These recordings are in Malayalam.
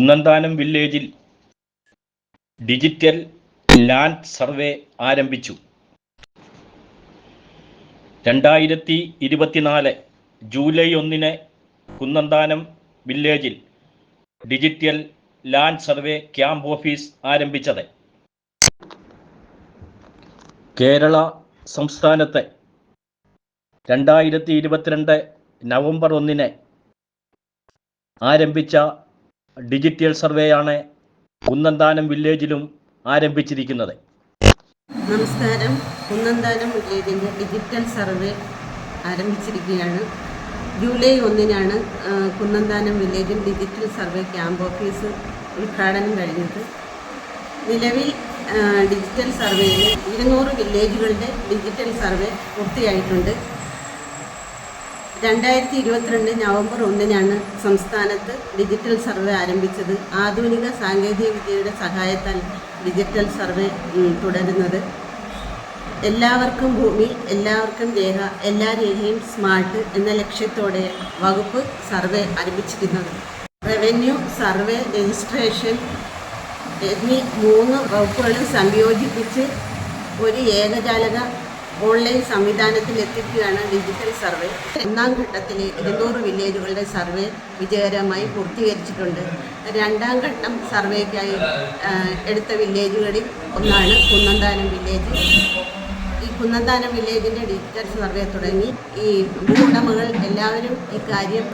കുന്നന്താനം വില്ലേജിൽ ഡിജിറ്റൽ ലാൻഡ് സർവേ ആരംഭിച്ചു. രണ്ടായിരത്തി ഇരുപത്തിനാല് ജൂലൈ ഒന്നിന് കുന്നന്താനം വില്ലേജിൽ digital land survey camp office ആരംഭിച്ചത്. കേരള സംസ്ഥാനത്തെ രണ്ടായിരത്തി ഇരുപത്തിരണ്ട് നവംബർ ഒന്നിന് ആരംഭിച്ച ഡിജിറ്റൽ സർവേയാണ് കുന്നന്താനം വില്ലേജിലും ആരംഭിച്ചിരിക്കുന്നത്. നമസ്കാരം. കുന്നന്താനം വില്ലേജിന്റെ ഡിജിറ്റൽ സർവേ ആരംഭിച്ചിരിക്കുകയാണ്. ജൂലൈ ഒന്നിനാണ് കുന്നന്താനം വില്ലേജിൽ ഡിജിറ്റൽ സർവേ ക്യാമ്പ് ഓഫീസ് ഉദ്ഘാടനം കഴിഞ്ഞത്. നിലവിൽ ഡിജിറ്റൽ സർവേയിൽ ഇരുന്നൂറ് വില്ലേജുകളുടെ ഡിജിറ്റൽ സർവേ പൂർത്തിയായിട്ടുണ്ട്. രണ്ടായിരത്തി ഇരുപത്തിരണ്ട് നവംബർ ഒന്നിനാണ് സംസ്ഥാനത്ത് ഡിജിറ്റൽ സർവേ ആരംഭിച്ചത്. ആധുനിക സാങ്കേതിക വിദ്യയുടെ സഹായത്താൽ ഡിജിറ്റൽ സർവേ തുടരുന്നത്. എല്ലാവർക്കും ഭൂമി എല്ലാവർക്കും രേഖ എല്ലാ രേഖയും സ്മാർട്ട് എന്ന ലക്ഷ്യത്തോടെ വകുപ്പ് സർവേ ആരംഭിച്ചിരിക്കുന്നത്. റവന്യൂ സർവേ രജിസ്ട്രേഷൻ എന്നീ മൂന്ന് വകുപ്പുകളും സംയോജിപ്പിച്ച് ഒരു ഏകജാലക ഓൺലൈൻ സംവിധാനത്തിൽ എത്തിക്കുകയാണ് ഡിജിറ്റൽ സർവേ ഒന്നാം ഘട്ടത്തിൽ ഇരുന്നൂറ് വില്ലേജുകളുടെ സർവേ വിജയകരമായി പൂർത്തീകരിച്ചിട്ടുണ്ട്. രണ്ടാം ഘട്ടം സർവേക്കായി എടുത്ത വില്ലേജുകളിൽ ഒന്നാണ് കുന്നന്താനം വില്ലേജ് ഈ കുന്നന്താനം വില്ലേജിന്റെ ഡിജിറ്റൽ സർവേ തുടങ്ങി. ഈ ഭൂവുടമകൾ എല്ലാവരും ഇക്കാര്യം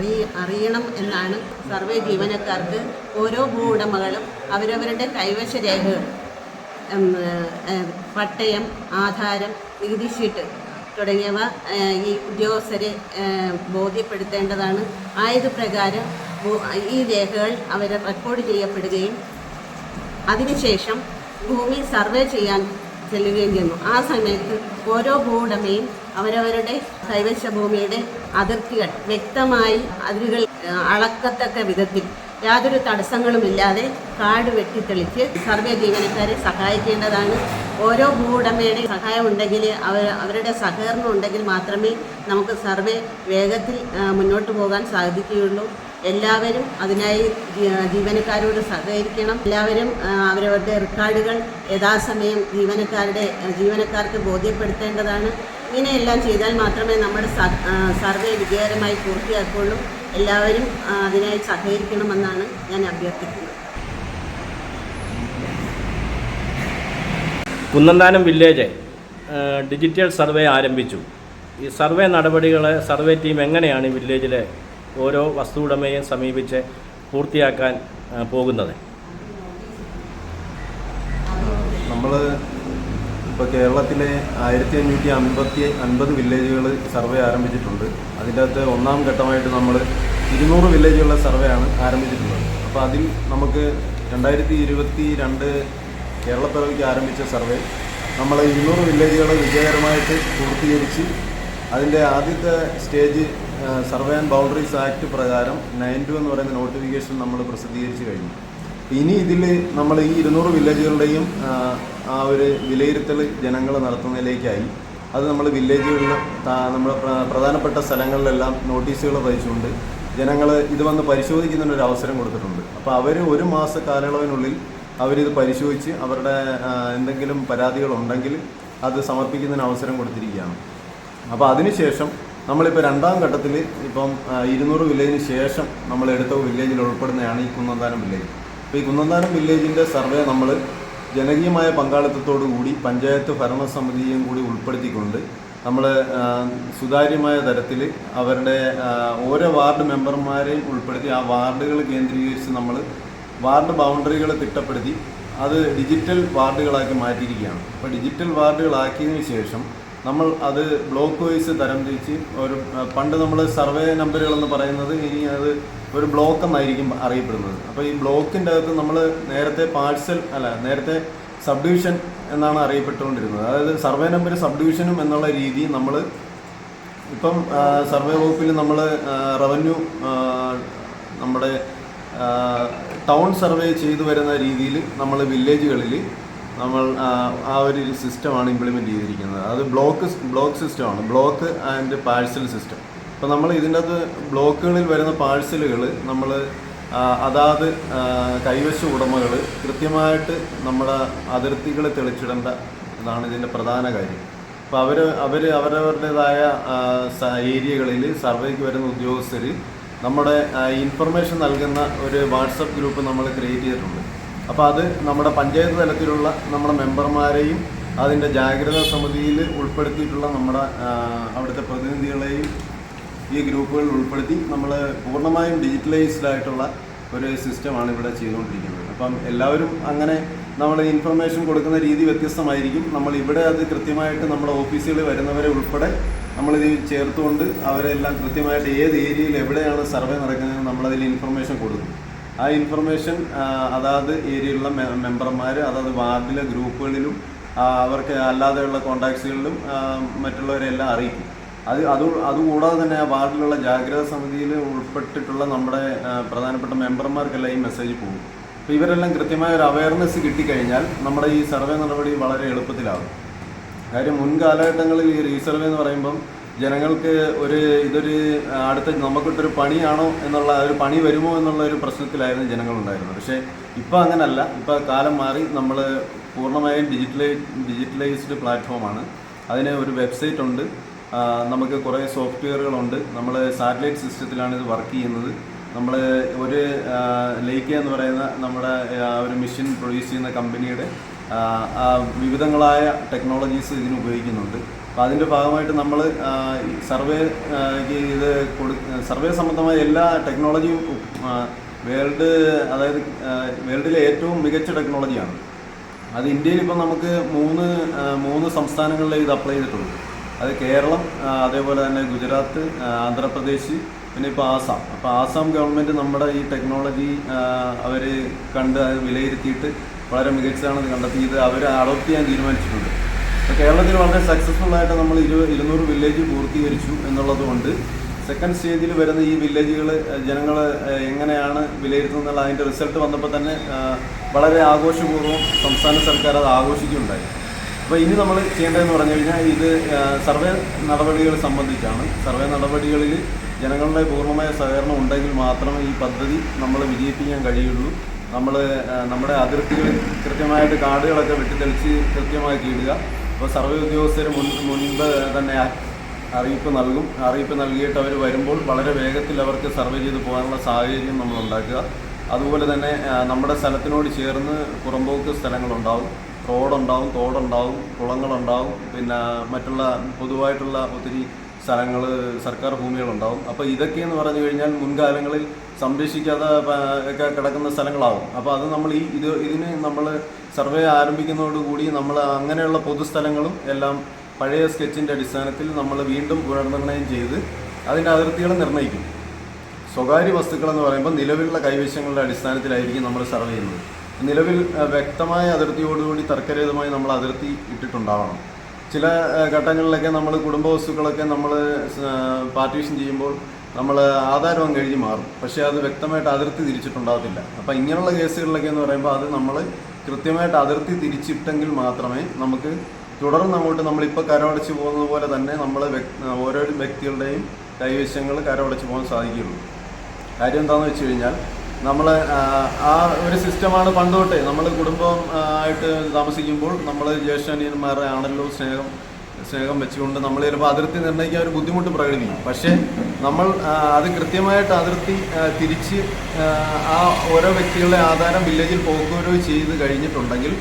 അറിയണം എന്നാണ് സർവേ ജീവനക്കാർക്ക് ഓരോ ഭൂവുടമകളും അവരവരുടെ കൈവശ രേഖകൾ പട്ടയം ആധാരം നികുതി ഷീട്ട് തുടങ്ങിയവ ഈ ഉദ്യോഗസ്ഥരെ ബോധ്യപ്പെടുത്തേണ്ടതാണ്. ആയത് പ്രകാരം ഈ രേഖകൾ അവർ റെക്കോർഡ് ചെയ്യപ്പെടുകയും അതിനുശേഷം ഭൂമി സർവേ ചെയ്യാൻ ചെല്ലുകയും ചെയ്യുന്നു. ആ സമയത്ത് ഓരോ ഭൂവുടമയും അവരവരുടെ കൈവശ ഭൂമിയുടെ അതിർത്തികൾ വ്യക്തമായി അതിരുകൾ അളക്കത്തക്ക വിധത്തിൽ യാതൊരു തടസ്സങ്ങളുമില്ലാതെ കാട് വെട്ടിത്തെളിച്ച് സർവേ ജീവനക്കാരെ സഹായിക്കേണ്ടതാണ് ഓരോ ഭൂവുടമയുടെ സഹായം ഉണ്ടെങ്കിൽ അവർ അവരുടെ സഹകരണം ഉണ്ടെങ്കിൽ മാത്രമേ നമുക്ക് സർവേ വേഗത്തിൽ മുന്നോട്ട് പോകാൻ സാധിക്കുകയുള്ളൂ. എല്ലാവരും അതിനായി ജീവനക്കാരോട് സഹകരിക്കണം. എല്ലാവരും അവരവരുടെ റെക്കോർഡുകൾ യഥാസമയം ജീവനക്കാരുടെ ജീവനക്കാർക്ക് ബോധ്യപ്പെടുത്തേണ്ടതാണ്. ഇങ്ങനെയെല്ലാം ചെയ്താൽ മാത്രമേ നമ്മുടെ സർവേ വിജയകരമായി പൂർത്തിയാക്കുള്ളൂ എല്ലാവരും അതിനായി സഹകരിക്കണമെന്നാണ് ഞാൻ അഭ്യർത്ഥിക്കുന്നത്. കുന്നന്താനം വില്ലേജ് ഡിജിറ്റൽ സർവേ ആരംഭിച്ചു. ഈ സർവേ നടപടികൾ സർവേ ടീം എങ്ങനെയാണ് ഈ വില്ലേജിലെ ഓരോ വസ്തു ഉടമയെയും സമീപിച്ച് പൂർത്തിയാക്കാൻ പോകുന്നത്? നമ്മൾ ഇപ്പോൾ കേരളത്തിലെ ആയിരത്തി അഞ്ഞൂറ്റി അൻപത്തി അൻപത് വില്ലേജുകൾ സർവേ ആരംഭിച്ചിട്ടുണ്ട്. അതിന്റെ അകത്ത് ഒന്നാം ഘട്ടമായിട്ട് നമ്മൾ ഇരുന്നൂറ് വില്ലേജുകളുടെ സർവേ ആണ് ആരംഭിച്ചിട്ടുള്ളത്. അപ്പോൾ അതിൽ നമുക്ക് രണ്ടായിരത്തി ഇരുപത്തി രണ്ട് കേരളപ്പിറവിക്ക് ആരംഭിച്ച സർവേ നമ്മൾ ഇരുന്നൂറ് വില്ലേജുകൾ വിജയകരമായിട്ട് പൂർത്തീകരിച്ച് അതിന്റെ ആദ്യത്തെ stage survey and boundaries act പ്രകാരം നയൻ ടു എന്ന് പറയുന്ന നോട്ടിഫിക്കേഷൻ നമ്മൾ പ്രസിദ്ധീകരിച്ച് കഴിഞ്ഞു. ഇനി ഇതിൽ നമ്മൾ ഈ ഇരുന്നൂറ് വില്ലേജുകളുടെയും ആ, ഒരു വിലയിരുത്തൽ ജനങ്ങൾ നടത്തുന്നതിലേക്കായി അത് നമ്മൾ വില്ലേജുകളിൽ നമ്മൾ പ്രധാനപ്പെട്ട സ്ഥലങ്ങളിലെല്ലാം നോട്ടീസുകൾ വഹിച്ചുകൊണ്ട് ജനങ്ങൾ ഇത് വന്ന് പരിശോധിക്കുന്നതിനൊരു അവസരം കൊടുത്തിട്ടുണ്ട്. അപ്പോൾ അവർ ഒരു മാസ കാലയളവിനുള്ളിൽ അവരിത് പരിശോധിച്ച് അവരുടെ എന്തെങ്കിലും പരാതികളുണ്ടെങ്കിൽ അത് സമർപ്പിക്കുന്നതിന് അവസരം കൊടുത്തിരിക്കുകയാണ്. അപ്പോൾ അതിനുശേഷം നമ്മളിപ്പോൾ രണ്ടാം ഘട്ടത്തിൽ ഇപ്പം ഇരുന്നൂറ് വില്ലേജിന് ശേഷം നമ്മൾ എടുത്ത വില്ലേജിൽ ഉൾപ്പെടുന്നതാണ് ഈ കുന്നന്താനം വില്ലേജ് അപ്പോൾ ഈ കുന്നന്താനം വില്ലേജിന്റെ സർവേ നമ്മൾ ജനകീയമായ കൂടി പഞ്ചായത്ത് ഭരണസമിതിയും കൂടി ഉൾപ്പെടുത്തിക്കൊണ്ട് നമ്മൾ സുതാര്യമായ തരത്തിൽ അവരുടെ ഓരോ വാർഡ് മെമ്പർമാരെയും ഉൾപ്പെടുത്തി ആ വാർഡുകൾ കേന്ദ്രീകരിച്ച് നമ്മൾ വാർഡ് ബൗണ്ടറികൾ തിട്ടപ്പെടുത്തി അത് ഡിജിറ്റൽ വാർഡുകളാക്കി മാറ്റിയിരിക്കുകയാണ്. അപ്പോൾ ഡിജിറ്റൽ വാർഡുകളാക്കിയതിന് ശേഷം നമ്മൾ അത് ബ്ലോക്ക് വൈസ് തരംതിരിച്ച് ഒരു പണ്ട് നമ്മൾ സർവേ നമ്പറുകൾ എന്ന് പറയുന്നത് ഇനി അത് ഒരു ബ്ലോക്ക് എന്നായിരിക്കും അറിയപ്പെടുന്നത്. അപ്പോൾ ഈ ബ്ലോക്കിന്റെ അകത്ത് നമ്മൾ നേരത്തെ പാഴ്സൽ അല്ല നേരത്തെ സബ് ഡിവിഷൻ എന്നാണ് അറിയപ്പെട്ടുകൊണ്ടിരുന്നത്. അതായത് സർവേ നമ്പർ സബ് ഡിവിഷനും എന്നുള്ള രീതി നമ്മൾ ഇപ്പം സർവേ വകുപ്പിൽ നമ്മൾ റവന്യൂ നമ്മുടെ ടൗൺ സർവേ ചെയ്തു വരുന്ന രീതിയിൽ നമ്മൾ വില്ലേജുകളിൽ നമ്മൾ ആ, ഒരു സിസ്റ്റമാണ് ഇംപ്ലിമെന്റ് ചെയ്തിരിക്കുന്നത്. അത് ബ്ലോക്ക് ബ്ലോക്ക് സിസ്റ്റമാണ് ബ്ലോക്ക് ആൻഡ് പാഴ്സൽ സിസ്റ്റം അപ്പോൾ നമ്മൾ ഇതിന്റെ അകത്ത് ബ്ലോക്കുകളിൽ വരുന്ന പാഴ്സലുകൾ നമ്മൾ അതാത് കൈവശ ഉടമകൾ കൃത്യമായിട്ട് നമ്മുടെ അതിർത്തികൾ തെളിച്ചിടേണ്ട ഇതാണ് ഇതിന്റെ പ്രധാന കാര്യം. അപ്പോൾ അവർ അവർ അവരവരുടേതായ ഏരിയകളിൽ സർവേക്ക് വരുന്ന ഉദ്യോഗസ്ഥർ നമ്മുടെ ഇൻഫർമേഷൻ നൽകുന്ന ഒരു വാട്സപ്പ് ഗ്രൂപ്പ് നമ്മൾ ക്രിയേറ്റ് ചെയ്തിട്ടുണ്ട്. അപ്പോൾ അത് നമ്മുടെ പഞ്ചായത്ത് തലത്തിലുള്ള നമ്മുടെ മെമ്പർമാരെയും അതിന്റെ ജാഗ്രത സമിതിയിൽ ഉൾപ്പെടുത്തിയിട്ടുള്ള നമ്മുടെ അവിടുത്തെ പ്രതിനിധികളെയും ഈ ഗ്രൂപ്പുകളിൽ ഉൾപ്പെടുത്തി നമ്മൾ പൂർണമായും ഡിജിറ്റലൈസ്ഡ് ആയിട്ടുള്ള ഒരു സിസ്റ്റമാണ് ഇവിടെ ചെയ്തുകൊണ്ടിരിക്കുന്നത്. അപ്പം എല്ലാവരും അങ്ങനെ നമ്മൾ ഇൻഫർമേഷൻ കൊടുക്കുന്ന രീതി വ്യത്യസ്തമായിരിക്കും. നമ്മൾ ഇവിടെ അത് കൃത്യമായിട്ട് നമ്മുടെ ഓഫീസുകളിൽ വരുന്നവരെ ഉൾപ്പെടെ നമ്മളിത് ചേർത്തുകൊണ്ട് അവരെല്ലാം കൃത്യമായിട്ട് ഏത് ഏരിയയിൽ എവിടെയാണ് സർവേ നടക്കുന്നത് നമ്മളതിൽ ഇൻഫർമേഷൻ കൊടുക്കും. ആ ഇൻഫർമേഷൻ അതാത് ഏരിയയിലുള്ള മെമ്പർമാർ അതാത് വാർഡിലെ ഗ്രൂപ്പുകളിലും അവർക്ക് അല്ലാതെയുള്ള കോണ്ടാക്ട്സുകളിലും മറ്റുള്ളവരെല്ലാം അറിയിക്കും. അത് അത് അതുകൂടാതെ തന്നെ ആ വാർഡിലുള്ള ജാഗ്രത സമിതിയിൽ ഉൾപ്പെട്ടിട്ടുള്ള നമ്മുടെ പ്രധാനപ്പെട്ട മെമ്പർമാർക്കെല്ലാം ഈ മെസ്സേജ് പോകും. അപ്പോൾ ഇവരെല്ലാം കൃത്യമായ ഒരു അവയർനെസ് കിട്ടിക്കഴിഞ്ഞാൽ നമ്മുടെ ഈ സർവേ നടപടി വളരെ എളുപ്പത്തിലാകും. കാര്യം മുൻകാലഘട്ടങ്ങളിൽ ഈ റീസർവേ എന്ന് പറയുമ്പം ജനങ്ങൾക്ക് ഒരു ഇതൊരു അടുത്ത നമുക്കിട്ടൊരു പണിയാണോ എന്നുള്ള ഒരു പണി വരുമോ എന്നുള്ള ഒരു പ്രശ്നത്തിലായിരുന്നു ജനങ്ങളുണ്ടായിരുന്നത്. പക്ഷേ ഇപ്പോൾ അങ്ങനല്ല. ഇപ്പോൾ കാലം മാറി. നമ്മൾ പൂർണമായും ഡിജിറ്റലൈ ഡിജിറ്റലൈസ്ഡ് പ്ലാറ്റ്ഫോമാണ്. അതിന് ഒരു വെബ്സൈറ്റ് ഉണ്ട്. നമുക്ക് കുറേ സോഫ്റ്റ്വെയറുകളുണ്ട്. നമ്മൾ സാറ്റലൈറ്റ് സിസ്റ്റത്തിലാണ് ഇത് വർക്ക് ചെയ്യുന്നത്. നമ്മൾ ഒരു ലേക്ക എന്ന് പറയുന്ന നമ്മുടെ ഒരു മെഷീൻ പ്രൊഡ്യൂസ് ചെയ്യുന്ന കമ്പനിയുടെ വിവിധങ്ങളായ ടെക്നോളജീസ് ഇതിന് ഉപയോഗിക്കുന്നുണ്ട്. അപ്പോൾ അതിന്റെ ഭാഗമായിട്ട് നമ്മൾ സർവേ ഇത് കൊടു സർവേ സംബന്ധമായ എല്ലാ ടെക്നോളജിയും വേൾഡ് അതായത് വേൾഡിലെ ഏറ്റവും മികച്ച ടെക്നോളജിയാണ്. അത് ഇന്ത്യയിൽ ഇപ്പം നമുക്ക് മൂന്ന് മൂന്ന് സംസ്ഥാനങ്ങളിലേ ഇത് അപ്ലൈ ചെയ്തിട്ടുള്ളൂ. അത് കേരളം അതേപോലെ തന്നെ ഗുജറാത്ത് ആന്ധ്രാപ്രദേശ് പിന്നെ ഇപ്പോൾ ആസാം. അപ്പോൾ ആസാം ഗവൺമെന്റ് നമ്മുടെ ഈ ടെക്നോളജി അവർ കണ്ട് വിലയിരുത്തിയിട്ട് വളരെ മികച്ചതാണെന്ന് കണ്ടെത്തി ഇത് അവർ അഡോപ്റ്റ് ചെയ്യാൻ തീരുമാനിച്ചിട്ടുണ്ട്. കേരളത്തിൽ വളരെ സക്സസ്ഫുൾ ആയിട്ട് നമ്മൾ ഇരു ഇരുന്നൂറ് വില്ലേജ് പൂർത്തീകരിച്ചു എന്നുള്ളതുകൊണ്ട് സെക്കൻഡ് സ്റ്റേജിൽ വരുന്ന ഈ വില്ലേജുകൾ ജനങ്ങൾ എങ്ങനെയാണ് വിലയിരുത്തുന്നത് അതിന്റെ റിസൾട്ട് വന്നപ്പോൾ തന്നെ വളരെ ആഘോഷപൂർവം സംസ്ഥാന സർക്കാർ അത് ആഘോഷിക്കുകയുണ്ടായി. അപ്പോൾ ഇനി നമ്മൾ ചെയ്യേണ്ടതെന്ന് പറഞ്ഞു കഴിഞ്ഞാൽ ഇത് സർവേ നടപടികൾ സംബന്ധിച്ചാണ്. സർവേ നടപടികളിൽ ജനങ്ങളുടെ പൂർണമായ സഹകരണം ഉണ്ടെങ്കിൽ മാത്രമേ ഈ പദ്ധതി നമ്മൾ വിജയിപ്പിക്കാൻ കഴിയുള്ളൂ. നമ്മൾ നമ്മുടെ അതിർത്തികൾ കൃത്യമായിട്ട് കാർഡുകളൊക്കെ വെട്ടിത്തെളിച്ച് കൃത്യമായിട്ട് ഇടുക. അപ്പോൾ സർവേ ഉദ്യോഗസ്ഥർ മുൻ മുൻപ് തന്നെ അറിയിപ്പ് നൽകും. അറിയിപ്പ് നൽകിയിട്ട് അവർ വരുമ്പോൾ വളരെ വേഗത്തിൽ അവർക്ക് സർവേ ചെയ്ത് പോകാനുള്ള സാഹചര്യം നമ്മൾ ഉണ്ടാക്കുക. അതുപോലെ തന്നെ നമ്മുടെ സ്ഥലത്തിനോട് ചേർന്ന് പുറമ്പോക്ക് സ്ഥലങ്ങളുണ്ടാവും. റോഡുണ്ടാവും തോടുണ്ടാവും കുളങ്ങളുണ്ടാവും. പിന്നെ മറ്റുള്ള പൊതുവായിട്ടുള്ള ഒത്തിരി സ്ഥലങ്ങൾ സർക്കാർ ഭൂമികളുണ്ടാവും. അപ്പോൾ ഇതൊക്കെ എന്ന് പറഞ്ഞു കഴിഞ്ഞാൽ മുൻകാലങ്ങളിൽ സംരക്ഷിക്കാതെ ഒക്കെ കിടക്കുന്ന സ്ഥലങ്ങളാവും. അപ്പോൾ അത് നമ്മൾ ഈ ഇത് ഇതിന് നമ്മൾ സർവേ ആരംഭിക്കുന്നതോടുകൂടി നമ്മൾ അങ്ങനെയുള്ള പൊതുസ്ഥലങ്ങളും എല്ലാം പഴയ സ്കെച്ചിന്റെ അടിസ്ഥാനത്തിൽ നമ്മൾ വീണ്ടും പുനർനിർണയം ചെയ്ത് അതിന്റെ അതിർത്തികൾ നിർണയിക്കും സ്വകാര്യ വസ്തുക്കളെന്ന് പറയുമ്പോൾ നിലവിലുള്ള കൈവശങ്ങളുടെ അടിസ്ഥാനത്തിലായിരിക്കും നമ്മൾ സർവേ ചെയ്യുന്നത്. നിലവിൽ വ്യക്തമായ അതിർത്തിയോടുകൂടി തർക്കരഹിതമായി നമ്മൾ അതിർത്തി ഇട്ടിട്ടുണ്ടാവണം. ചില ഘട്ടങ്ങളിലൊക്കെ നമ്മൾ കുടുംബ വസ്തുക്കളൊക്കെ നമ്മൾ പാർട്ടീഷൻ ചെയ്യുമ്പോൾ നമ്മൾ ആധാരവും കഴിഞ്ഞ് മാറും. പക്ഷേ അത് വ്യക്തമായിട്ട് അതിർത്തി തിരിച്ചിട്ടുണ്ടാകത്തില്ല. അപ്പോൾ ഇങ്ങനെയുള്ള കേസുകളിലൊക്കെ എന്ന് പറയുമ്പോൾ അത് നമ്മൾ കൃത്യമായിട്ട് അതിർത്തി തിരിച്ചിട്ടെങ്കിൽ മാത്രമേ നമുക്ക് തുടർന്ന് അങ്ങോട്ട് നമ്മളിപ്പോൾ കരമടച്ച് പോകുന്നത് പോലെ തന്നെ നമ്മൾ ഓരോ വ്യക്തികളുടെയും കൈവശങ്ങൾ കരമടച്ച് പോകാൻ സാധിക്കുകയുള്ളൂ. കാര്യം എന്താണെന്ന് വെച്ച് കഴിഞ്ഞാൽ നമ്മൾ ആ ഒരു സിസ്റ്റമാണ് പണ്ട് തൊട്ടേ. നമ്മൾ കുടുംബം ആയിട്ട് താമസിക്കുമ്പോൾ നമ്മൾ ജ്യേഷ്ഠാനിയന്മാരെ ആണല്ലോ സ്നേഹം സ്നേഹം വെച്ചുകൊണ്ട് നമ്മൾ ചിലപ്പോൾ അതിർത്തി നിർണയിക്കാൻ ഒരു ബുദ്ധിമുട്ട് പ്രകടിപ്പിക്കും. പക്ഷേ നമ്മൾ അത് കൃത്യമായിട്ട് അതിർത്തി തിരിച്ച് ആ, ആ ഓരോ വ്യക്തികളുടെ ആധാരം വില്ലേജിൽ പോക്കുകയോ ചെയ്ത് കഴിഞ്ഞിട്ടുണ്ടെങ്കിൽ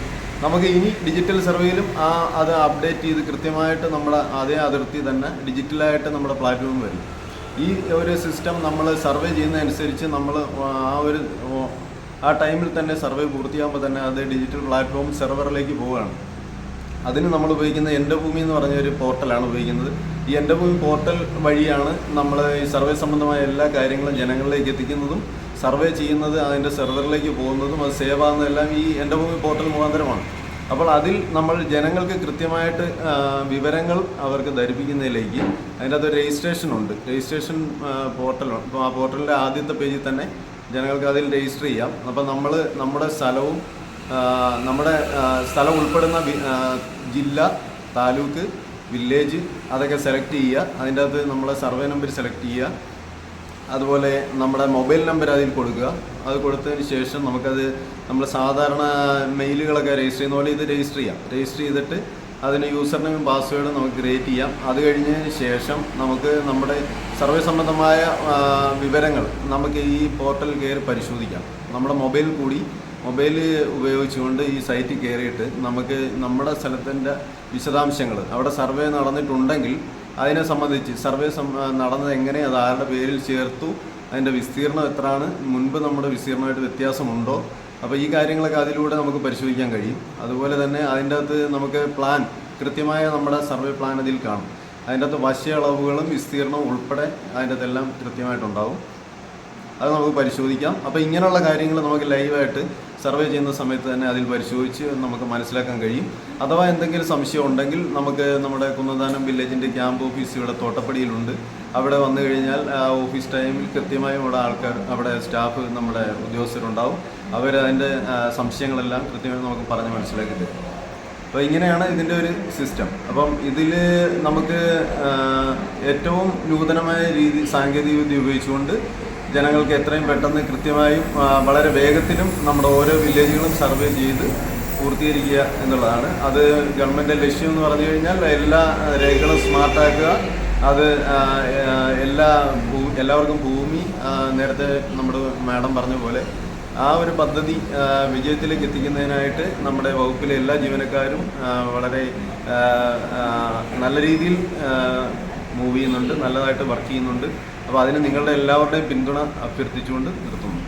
നമുക്ക് ഇനി ഡിജിറ്റൽ സർവേയിലും ആ അത് അപ്ഡേറ്റ് ചെയ്ത് കൃത്യമായിട്ട് നമ്മുടെ അതേ അതിർത്തി തന്നെ ഡിജിറ്റലായിട്ട് നമ്മുടെ പ്ലാറ്റ്ഫോം വരും. ഈ ഒരു സിസ്റ്റം നമ്മൾ സർവേ ചെയ്യുന്നതനുസരിച്ച് നമ്മൾ ആ ഒരു ആ ടൈമിൽ തന്നെ സർവേ പൂർത്തിയാകുമ്പോൾ തന്നെ അത് ഡിജിറ്റൽ പ്ലാറ്റ്ഫോം സെർവറിലേക്ക് പോവുകയാണ്. അതിന് നമ്മൾ ഉപയോഗിക്കുന്ന എന്റെ ഭൂമി എന്ന് പറഞ്ഞ ഒരു പോർട്ടലാണ് ഉപയോഗിക്കുന്നത്. ഈ എന്റെ ഭൂമി പോർട്ടൽ വഴിയാണ് നമ്മൾ ഈ സർവേ സംബന്ധമായ എല്ലാ കാര്യങ്ങളും ജനങ്ങളിലേക്ക് എത്തിക്കുന്നതും സർവേ ചെയ്യുന്നത് അതിന്റെ സെർവറിലേക്ക് പോകുന്നതും അത് സേവ് ആകുന്നതെല്ലാം ഈ എന്റെ ഭൂമി പോർട്ടൽ മുഖാന്തരമാണ്. അപ്പോൾ അതിൽ നമ്മൾ ജനങ്ങൾക്ക് കൃത്യമായിട്ട് വിവരങ്ങൾ അവർക്ക് ധരിപ്പിക്കുന്നതിലേക്ക് അതിന്റെ അകത്ത് രജിസ്ട്രേഷൻ ഉണ്ട്. രജിസ്ട്രേഷൻ പോർട്ടലുണ്ട് അപ്പോൾ ആ പോർട്ടലിന്റെ ആദ്യത്തെ പേജിൽ തന്നെ ജനങ്ങൾക്ക് അതിൽ രജിസ്റ്റർ ചെയ്യാം. അപ്പോൾ നമ്മൾ നമ്മുടെ സ്ഥലവും നമ്മുടെ സ്ഥലം ഉൾപ്പെടുന്ന ജില്ല താലൂക്ക് വില്ലേജ് അതൊക്കെ സെലക്ട് ചെയ്യുക. അതിന്റെ അകത്ത് നമ്മളെ സർവേ നമ്പർ സെലക്ട് ചെയ്യുക. അതുപോലെ നമ്മുടെ മൊബൈൽ നമ്പർ അതിൽ കൊടുക്കുക. അത് കൊടുത്തതിന് ശേഷം നമുക്കത് നമ്മൾ സാധാരണ മെയിലുകളൊക്കെ രജിസ്റ്റർ ചെയ്യുന്ന പോലെ ഇത് രജിസ്റ്റർ ചെയ്യാം. രജിസ്റ്റർ ചെയ്തിട്ട് അതിന് യൂസർ നെയിം പാസ്വേഡ് നമുക്ക് ക്രിയേറ്റ് ചെയ്യാം. അത് കഴിഞ്ഞതിന് ശേഷം നമുക്ക് നമ്മുടെ സർവേ സംബന്ധമായ വിവരങ്ങൾ നമുക്ക് ഈ പോർട്ടൽ കയറി പരിശോധിക്കാം. നമ്മുടെ മൊബൈൽ കൂടി മൊബൈൽ ഉപയോഗിച്ചുകൊണ്ട് ഈ സൈറ്റിൽ കയറിയിട്ട് നമുക്ക് നമ്മുടെ സ്ഥലത്തിന്റെ വിശദാംശങ്ങൾ അവിടെ സർവേ നടന്നിട്ടുണ്ടെങ്കിൽ അതിനെ സംബന്ധിച്ച് സർവേ നടന്നത് എങ്ങനെ അത് ആരുടെ പേരിൽ ചേർത്തു അതിന്റെ വിസ്തീർണം എത്രയാണ് മുൻപ് നമ്മുടെ വിസ്തീർണമായിട്ട് വ്യത്യാസമുണ്ടോ അപ്പോൾ ഈ കാര്യങ്ങളൊക്കെ അതിലൂടെ നമുക്ക് പരിശോധിക്കാൻ കഴിയും. അതുപോലെ തന്നെ അതിന്റെ അകത്ത് നമുക്ക് പ്ലാൻ കൃത്യമായ നമ്മുടെ സർവേ പ്ലാൻ അതിൽ കാണും. അതിന്റെ അകത്ത് വശ്യളവുകളും വിസ്തീർണവും ഉൾപ്പെടെ അതിന്റെ അകത്തെല്ലാം കൃത്യമായിട്ടുണ്ടാവും. അത് നമുക്ക് പരിശോധിക്കാം. അപ്പോൾ ഇങ്ങനെയുള്ള കാര്യങ്ങൾ നമുക്ക് ലൈവായിട്ട് സർവേ ചെയ്യുന്ന സമയത്ത് തന്നെ അതിൽ പരിശോധിച്ച് നമുക്ക് മനസ്സിലാക്കാൻ കഴിയും. അഥവാ എന്തെങ്കിലും സംശയം ഉണ്ടെങ്കിൽ നമുക്ക് നമ്മുടെ കുന്നദാനം വില്ലേജിന്റെ ക്യാമ്പ് ഓഫീസ് ഇവിടെ തോട്ടപ്പടിയിലുണ്ട്. അവിടെ വന്നു കഴിഞ്ഞാൽ ആ ഓഫീസ് ടൈമിൽ കൃത്യമായും ഇവിടെ ആൾക്കാർ അവിടെ സ്റ്റാഫ് നമ്മുടെ ഉദ്യോഗസ്ഥരുണ്ടാവും. അവരതിന്റെ സംശയങ്ങളെല്ലാം കൃത്യമായി നമുക്ക് പറഞ്ഞ് മനസ്സിലാക്കി തരും. അപ്പോൾ ഇങ്ങനെയാണ് ഇതിന്റെ ഒരു സിസ്റ്റം. അപ്പം ഇതിൽ നമുക്ക് ഏറ്റവും നൂതനമായ രീതി സാങ്കേതികവിദ്യ ഉപയോഗിച്ചുകൊണ്ട് ജനങ്ങൾക്ക് എത്രയും പെട്ടെന്ന് കൃത്യമായും വളരെ വേഗത്തിലും നമ്മുടെ ഓരോ വില്ലേജുകളും സർവേ ചെയ്ത് പൂർത്തീകരിക്കുക എന്നുള്ളതാണ്. അത് ഗവൺമെന്റ് ലക്ഷ്യം എന്ന് പറഞ്ഞു കഴിഞ്ഞാൽ എല്ലാ രേഖകളും സ്മാർട്ടാക്കുക അത് എല്ലാ എല്ലാവർക്കും ഭൂമി നേരത്തെ നമ്മുടെ മാഡം പറഞ്ഞ പോലെ ആ ഒരു പദ്ധതി വിജയത്തിലേക്ക് എത്തിക്കുന്നതിനായിട്ട് നമ്മുടെ വകുപ്പിലെ എല്ലാ ജീവനക്കാരും വളരെ നല്ല രീതിയിൽ മൂവ് ചെയ്യുന്നുണ്ട് നല്ലതായിട്ട് വർക്ക് ചെയ്യുന്നുണ്ട്. അപ്പോൾ അതിന് നിങ്ങളുടെ എല്ലാവരുടെയും പിന്തുണ അഭ്യർത്ഥിച്ചുകൊണ്ട് നിർത്തുന്നു.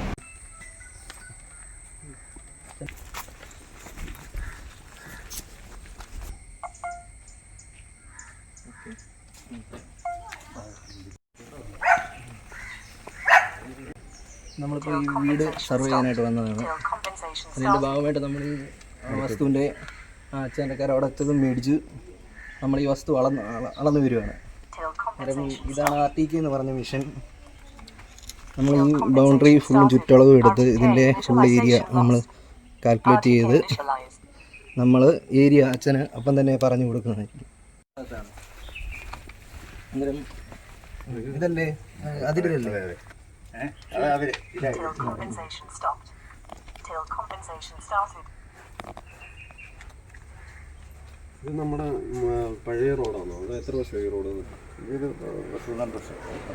നമ്മളിപ്പോൾ ഈ വീട് സർവേ ചെയ്യാനായിട്ട് വന്നതാണ്. അതിന്റെ ഭാഗമായിട്ട് നമ്മൾ ഈ വസ്തുവിന്റെ അവിടെ എത്തതും മേടിച്ച് നമ്മൾ ഈ വസ്തു അളന്ന് അള- അളന്ന് വരുവാണ് ഇതാണ് ആർ ടി കെ എന്ന് പറഞ്ഞ മിഷൻ നമ്മൾ ഈ ബൗണ്ടറി ഫുൾ ചുറ്റളവ് എടുത്ത് ഇതിന്റെ ഫുൾ ഏരിയ നമ്മൾ കാൽക്കുലേറ്റ് ചെയ്ത് നമ്മൾ ഏരിയ അച്ഛന് അപ്പം തന്നെ പറഞ്ഞു കൊടുക്കുന്നതായിരിക്കും. അന്നേരം ഇതല്ലേ? started. ഇത് നമ്മുടെ പഴയ റോഡാണോ? അത് എത്ര വർഷം ഈ റോഡ് ഇത്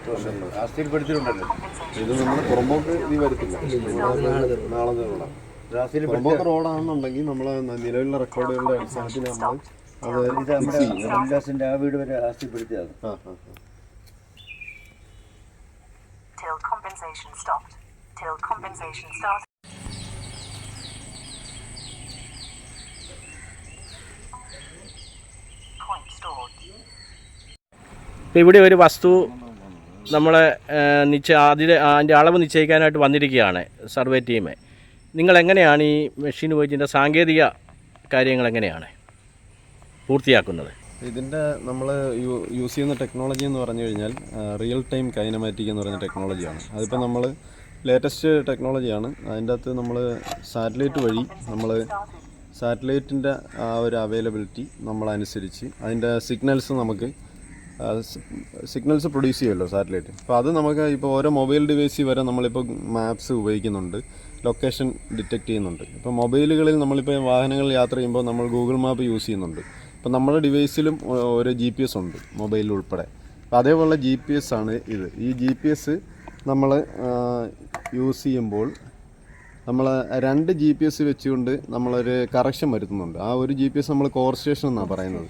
വർഷം ഇത് വരത്തില്ല. നാളെ റോഡാണ് റോഡാണെന്നുണ്ടെങ്കിൽ നമ്മൾ നിലവിലുള്ള റെക്കോർഡുകളുടെ അടിസ്ഥാനത്തിൽ നമ്മൾ അത് ഇത് നമ്മുടെ ആ വീട് വരെ രാഷ്ട്രീയപ്പെടുത്തിയതാണ് ആ ആ ആ. Till compensation stopped. Till compensation started. Point stored. ഇപ്പം ഇവിടെ ഒരു വസ്തു നമ്മളെ നിശ്ചയ അതിൽ അതിന്റെ അളവ് നിശ്ചയിക്കാനായിട്ട് വന്നിരിക്കുകയാണ് സർവേ ടീം. നിങ്ങൾ എങ്ങനെയാണ് ഈ മെഷീൻ ഉപയോഗിച്ചിന്റെ സാങ്കേതിക കാര്യങ്ങൾ എങ്ങനെയാണ് പൂർത്തിയാക്കുന്നത്? ഇതിന്റെ നമ്മൾ യൂസ് ചെയ്യുന്ന ടെക്നോളജി എന്ന് പറഞ്ഞു കഴിഞ്ഞാൽ റിയൽ ടൈം കൈനമാറ്റിക് എന്ന് പറയുന്ന ടെക്നോളജിയാണ് അതിപ്പോൾ നമ്മൾ ലേറ്റസ്റ്റ് ടെക്നോളജിയാണ് അതിന്റെ അകത്ത് നമ്മൾ സാറ്റലൈറ്റ് വഴി നമ്മൾ സാറ്റലൈറ്റിന്റെ ആ ഒരു അവൈലബിലിറ്റി നമ്മളനുസരിച്ച് അതിന്റെ സിഗ്നൽസ് നമുക്ക് സിഗ്നൽസ് പ്രൊഡ്യൂസ് ചെയ്യുമല്ലോ സാറ്റലൈറ്റ്. അപ്പോൾ അത് നമുക്ക് ഇപ്പോൾ ഓരോ മൊബൈൽ ഡിവൈസിൽ വരെ നമ്മളിപ്പോൾ മാപ്സ് ഉപയോഗിക്കുന്നുണ്ട്. ലൊക്കേഷൻ ഡിറ്റക്ട് ചെയ്യുന്നുണ്ട്. ഇപ്പോൾ മൊബൈലുകളിൽ നമ്മളിപ്പോൾ വാഹനങ്ങളിൽ യാത്ര ചെയ്യുമ്പോൾ നമ്മൾ ഗൂഗിൾ മാപ്പ് യൂസ് ചെയ്യുന്നുണ്ട്. അപ്പോൾ നമ്മുടെ ഡിവൈസിലും ഓരോ ജി പി എസ് ഉണ്ട് മൊബൈലിൽ ഉൾപ്പെടെ. അപ്പോൾ അതേപോലെ ജി പി എസ് ആണ് ഇത്. ഈ ജി പി എസ് നമ്മൾ യൂസ് ചെയ്യുമ്പോൾ നമ്മൾ രണ്ട് ജി പി എസ് വെച്ചുകൊണ്ട് നമ്മളൊരു കറക്ഷൻ വരുത്തുന്നുണ്ട്. ആ ഒരു ജി പി എസ് നമ്മൾ കോർ സ്റ്റേഷൻ എന്നാണ് പറയുന്നത്.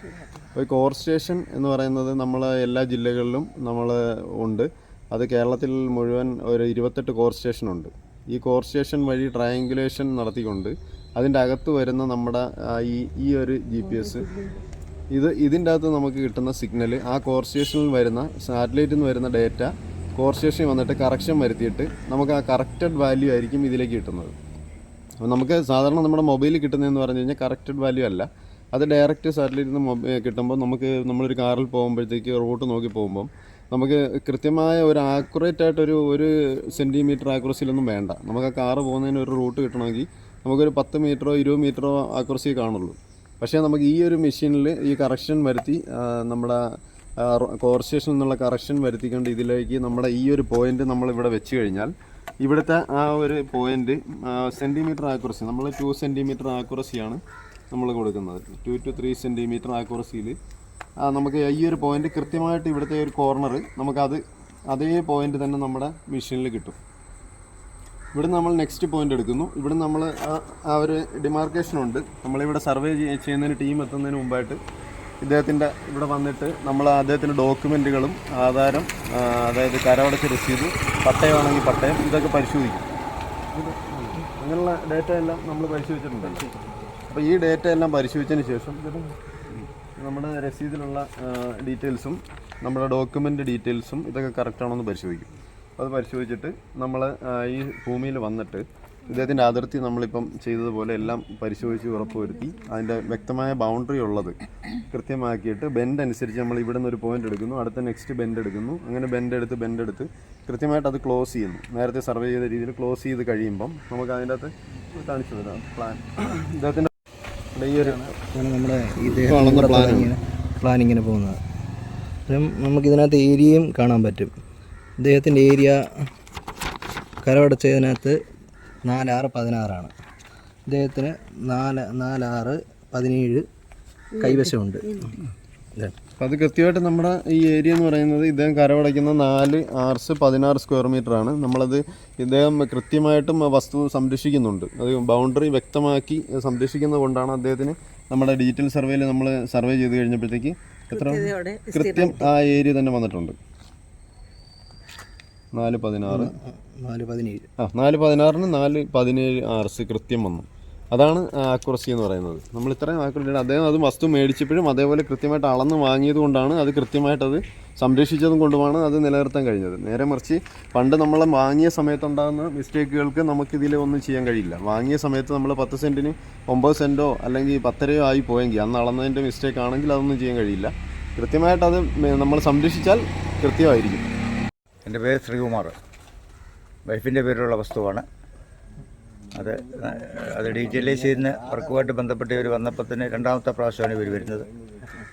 അപ്പോൾ ഈ കോർ സ്റ്റേഷൻ എന്ന് പറയുന്നത് നമ്മൾ എല്ലാ ജില്ലകളിലും നമ്മൾ ഉണ്ട്. അത് കേരളത്തിൽ മുഴുവൻ ഒരു ഇരുപത്തെട്ട് കോർ സ്റ്റേഷൻ ഉണ്ട്. ഈ കോർ സ്റ്റേഷൻ വഴി ട്രയാങ്കുലേഷൻ നടത്തിക്കൊണ്ട് അതിന്റെ അകത്ത് വരുന്ന നമ്മുടെ ഈ ഈ ഒരു ജി പി എസ് ഇത് ഇതിന്റെ അകത്ത് നമുക്ക് കിട്ടുന്ന സിഗ്നൽ ആ കോർ സ്റ്റേഷനിൽ വരുന്ന സാറ്റലൈറ്റിൽ നിന്ന് വരുന്ന ഡേറ്റ കോർ സ്റ്റേഷനിൽ വന്നിട്ട് കറക്ഷൻ വരുത്തിയിട്ട് നമുക്ക് ആ കറക്റ്റഡ് വാല്യൂ ആയിരിക്കും ഇതിലേക്ക് കിട്ടുന്നത്. അപ്പോൾ നമുക്ക് സാധാരണ നമ്മുടെ മൊബൈലിൽ കിട്ടുന്നതെന്ന് പറഞ്ഞു കഴിഞ്ഞാൽ കറക്റ്റഡ് വാല്യൂ അല്ല. അത് ഡയറക്റ്റ് സാറ്റലൈറ്റിൽ നിന്ന് കിട്ടുമ്പോൾ നമുക്ക് നമ്മളൊരു കാറിൽ പോകുമ്പോഴത്തേക്ക് റോട്ട് നോക്കി പോകുമ്പം നമുക്ക് കൃത്യമായ ഒരു ആക്യുറേറ്റ് ആയിട്ടൊരു ഒരു സെന്റിമീറ്റർ ആക്യുറസിയിലൊന്നും വേണ്ട. നമുക്ക് ആ കാറ് പോകുന്നതിന് ഒരു റൂട്ട് കിട്ടണമെങ്കിൽ നമുക്കൊരു പത്ത് മീറ്ററോ ഇരുപത് മീറ്ററോ ആക്യുറസി കാണുള്ളൂ. പക്ഷേ നമുക്ക് ഈ ഒരു മെഷീനിൽ ഈ കറക്ഷൻ വരുത്തി നമ്മുടെ കോർ സ്റ്റേഷനിൽ നിന്നുള്ള കറക്ഷൻ വരുത്തിക്കൊണ്ട് ഇതിലേക്ക് നമ്മുടെ ഈ ഒരു പോയിന്റ് നമ്മൾ ഇവിടെ വെച്ച് കഴിഞ്ഞാൽ ഇവിടുത്തെ ആ ഒരു പോയിന്റ് സെന്റിമീറ്റർ ആക്യുറസി നമ്മൾ ടു സെന്റിമീറ്റർ ആക്യുറസിയാണ് നമ്മൾ കൊടുക്കുന്നത്. ടു ടു ത്രീ സെന്റിമീറ്റർ ആക്യുറസിയിൽ നമുക്ക് ഈ ഒരു പോയിന്റ് കൃത്യമായിട്ട് ഇവിടുത്തെ ഒരു കോർണർ നമുക്കത് അതേ പോയിന്റ് തന്നെ നമ്മുടെ മെഷീനിൽ കിട്ടും. ഇവിടെ നമ്മൾ നെക്സ്റ്റ് പോയിന്റ് എടുക്കുന്നു. ഇവിടെ നമ്മൾ ആ- ഒരു ഡിമാർക്കേഷൻ ഉണ്ട്. നമ്മളിവിടെ സർവേ ചെയ്യുന്നതിന് ടീം എത്തുന്നതിന് മുമ്പായിട്ട് ഇദ്ദേഹത്തിന്റെ ഇവിടെ വന്നിട്ട് നമ്മൾ അദ്ദേഹത്തിന്റെ ഡോക്യുമെന്റുകളും ആധാരം അതായത് കരവടച്ച രസീത് പട്ടയമാണെങ്കിൽ പട്ടയം ഇതൊക്കെ പരിശോധിക്കും. അങ്ങനെയുള്ള ഡേറ്റ എല്ലാം നമ്മൾ പരിശോധിച്ചിട്ടുണ്ടല്ലോ അപ്പോൾ ഈ ഡേറ്റ എല്ലാം പരിശോധിച്ചതിന് ശേഷം നമ്മുടെ രസീതിലുള്ള ഡീറ്റെയിൽസും നമ്മുടെ ഡോക്യുമെന്റ് ഡീറ്റെയിൽസും ഇതൊക്കെ കറക്റ്റാണോന്ന് പരിശോധിക്കും. അത് പരിശോധിച്ചിട്ട് നമ്മൾ ഈ ഭൂമിയിൽ വന്നിട്ട് ഇദ്ദേഹത്തിന്റെ അതിർത്തി നമ്മളിപ്പം ചെയ്തതുപോലെ എല്ലാം പരിശോധിച്ച് ഉറപ്പുവരുത്തി അതിന്റെ വ്യക്തമായ ബൗണ്ടറി ഉള്ളത് കൃത്യമാക്കിയിട്ട് ബെൻഡ് അനുസരിച്ച് നമ്മൾ ഇവിടെ നിന്ന് ഒരു പോയിന്റ് എടുക്കുന്നു അടുത്ത നെക്സ്റ്റ് ബെൻഡ് എടുക്കുന്നു. അങ്ങനെ ബെൻഡ് എടുത്ത് ബെൻഡ് എടുത്ത് കൃത്യമായിട്ട് അത് ക്ലോസ് ചെയ്യുന്നു. നേരത്തെ സർവേ ചെയ്ത രീതിയിൽ ക്ലോസ് ചെയ്ത് കഴിയുമ്പം നമുക്ക് അതിന്റെ അകത്ത് കാണിച്ചു തരാം പ്ലാൻ ഇദ്ദേഹത്തിന്റെ ഇവിടെ ഈ ഒരു അങ്ങനെ നമ്മുടെ. ഇദ്ദേഹം പ്ലാൻ ഇങ്ങനെ പോകുന്നത് അപ്പം നമുക്കിതിനകത്ത് ഏരിയയും കാണാൻ പറ്റും ഇദ്ദേഹത്തിന്റെ ഏരിയ കരമടച്ചതിനകത്ത് നാലാറ് പതിനാറാണ് ഇദ്ദേഹത്തിന് നാല് നാലാറ് പതിനേഴ് കൈവശമുണ്ട്. അപ്പം അത് കൃത്യമായിട്ട് നമ്മുടെ ഈ ഏരിയ എന്ന് പറയുന്നത് ഇദ്ദേഹം കരവടയ്ക്കുന്ന നാല് ആർസ് പതിനാറ് സ്ക്വയർ മീറ്റർ ആണ്. നമ്മളത് ഇദ്ദേഹം കൃത്യമായിട്ടും വസ്തു സംരക്ഷിക്കുന്നുണ്ട്. അത് ബൗണ്ടറി വ്യക്തമാക്കി സംരക്ഷിക്കുന്നത് കൊണ്ടാണ് അദ്ദേഹത്തിന് നമ്മുടെ ഡീറ്റെയിൽ സർവേയിൽ നമ്മൾ സർവേ ചെയ്ത് കഴിഞ്ഞപ്പോഴത്തേക്ക് എത്ര കൃത്യം ആ ഏരിയ തന്നെ വന്നിട്ടുണ്ട്. നാല് പതിനാറ്. നാല് പതിനേഴ്. ആ നാല് പതിനാറിന് നാല് പതിനേഴ് ആർസ് കൃത്യം വന്നു. അതാണ് ആക്യുറസി എന്ന് പറയുന്നത്. നമ്മൾ ഇത്രയും ആക്കുറസി അദ്ദേഹം അത് വസ്തു മേടിച്ചപ്പോഴും അതേപോലെ കൃത്യമായിട്ട് അളന്ന് വാങ്ങിയത് കൊണ്ടാണ് അത് കൃത്യമായിട്ട് അത് സംരക്ഷിച്ചതും കൊണ്ടുമാണ് അത് നിലനിർത്താൻ കഴിഞ്ഞത്. നേരെ മറിച്ച് പണ്ട് നമ്മൾ വാങ്ങിയ സമയത്തുണ്ടാകുന്ന മിസ്റ്റേക്കുകൾക്ക് നമുക്കിതിൽ ഒന്നും ചെയ്യാൻ കഴിയില്ല. വാങ്ങിയ സമയത്ത് നമ്മൾ പത്ത് സെന്റിന് ഒമ്പത് സെന്റോ അല്ലെങ്കിൽ പത്തരയോ ആയി പോയെങ്കിൽ അന്ന് അളന്നതിന്റെ മിസ്റ്റേക്ക് ആണെങ്കിൽ അതൊന്നും ചെയ്യാൻ കഴിയില്ല. കൃത്യമായിട്ട് അത് നമ്മൾ സംരക്ഷിച്ചാൽ കൃത്യമായിരിക്കും. എന്റെ പേര് ശ്രീകുമാർ. വൈഫിന്റെ പേരിലുള്ള വസ്തുവാണ്. അത് അത് ഡീറ്റെയിലൈസ് ചെയ്യുന്ന വർക്കുമായിട്ട് ബന്ധപ്പെട്ട് ഇവർ തന്നെ രണ്ടാമത്തെ പ്രാവശ്യമാണ് ഇവർ വരുന്നത്.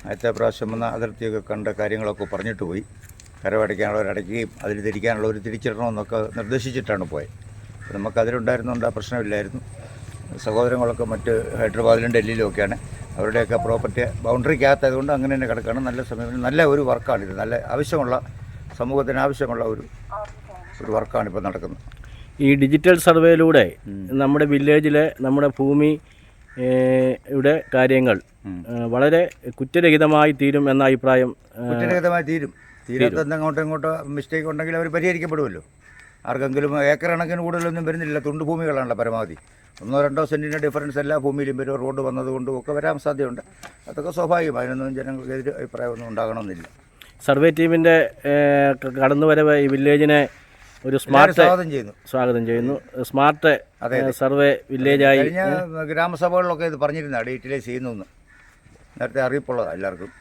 ആദ്യത്തെ പ്രാവശ്യം വന്ന അതിർത്തിയൊക്കെ കണ്ട കാര്യങ്ങളൊക്കെ പറഞ്ഞിട്ട് പോയി. കരമടയ്ക്കാനുള്ളവർ അടയ്ക്കുകയും അതിൽ തിരിക്കാനുള്ളവർ തിരിച്ചിടണമെന്നൊക്കെ നിർദ്ദേശിച്ചിട്ടാണ് പോയത്. നമുക്ക് അതിലുണ്ടായിരുന്നുകൊണ്ട് ആ പ്രശ്നമില്ലായിരുന്നു. സഹോദരങ്ങളൊക്കെ മറ്റ് ഹൈദരാബാദിലും ഡൽഹിയിലും ഒക്കെയാണ്. അവരുടെയൊക്കെ പ്രോപ്പർട്ടി ബൗണ്ടറിക്കകത്തായതുകൊണ്ട് അങ്ങനെ തന്നെ കിടക്കുകയാണ് നല്ല സമയം നല്ല ഒരു വർക്കാണിത്. നല്ല ആവശ്യമുള്ള സമൂഹത്തിന് ആവശ്യമുള്ള ഒരു ഒരു വർക്കാണ് ഇപ്പോൾ നടക്കുന്നത്. ഈ ഡിജിറ്റൽ സർവേയിലൂടെ നമ്മുടെ വില്ലേജിലെ നമ്മുടെ ഭൂമി യുടെ കാര്യങ്ങൾ വളരെ കുറ്റരഹിതമായി തീരും എന്ന അഭിപ്രായം കുറ്റരഹിതമായി തീരും. തീരാത്ത അങ്ങോട്ടും ഇങ്ങോട്ടോ മിസ്റ്റേക്ക് ഉണ്ടെങ്കിൽ അവർ പരിഹരിക്കപ്പെടുമല്ലോ. ആർക്കെങ്കിലും ഏക്കർ കണക്കിന് കൂടുതലൊന്നും വരുന്നില്ല. തുണ്ട് ഭൂമികളാണല്ലോ പരമാവധി. ഒന്നോ രണ്ടോ സെന്റിന്റെ ഡിഫറൻസ് എല്ലാ ഭൂമിയിലും വരും. റോഡ് വന്നതുകൊണ്ടും ഒക്കെ വരാൻ സാധ്യതയുണ്ട്. അതൊക്കെ സ്വാഭാവികം. അതിനൊന്നും ജനങ്ങൾക്ക് എതിരെ അഭിപ്രായമൊന്നും ഉണ്ടാകണമെന്നില്ല. സർവേ ടീമിന്റെ കടന്നുവരവ് ഈ വില്ലേജിനെ ഒരു സ്മാർട്ട് സ്വാഗതം ചെയ്യുന്നു. സ്വാഗതം ചെയ്യുന്നു. സ്മാർട്ട് അതെ, സർവേ വില്ലേജായി കഴിഞ്ഞ ഗ്രാമസഭകളിലൊക്കെ ഇത് പറഞ്ഞിരുന്ന ഡീറ്റെയിൽ ചെയ്യുന്നു നേരത്തെ അറിയിപ്പുള്ളതാണ് എല്ലാവർക്കും.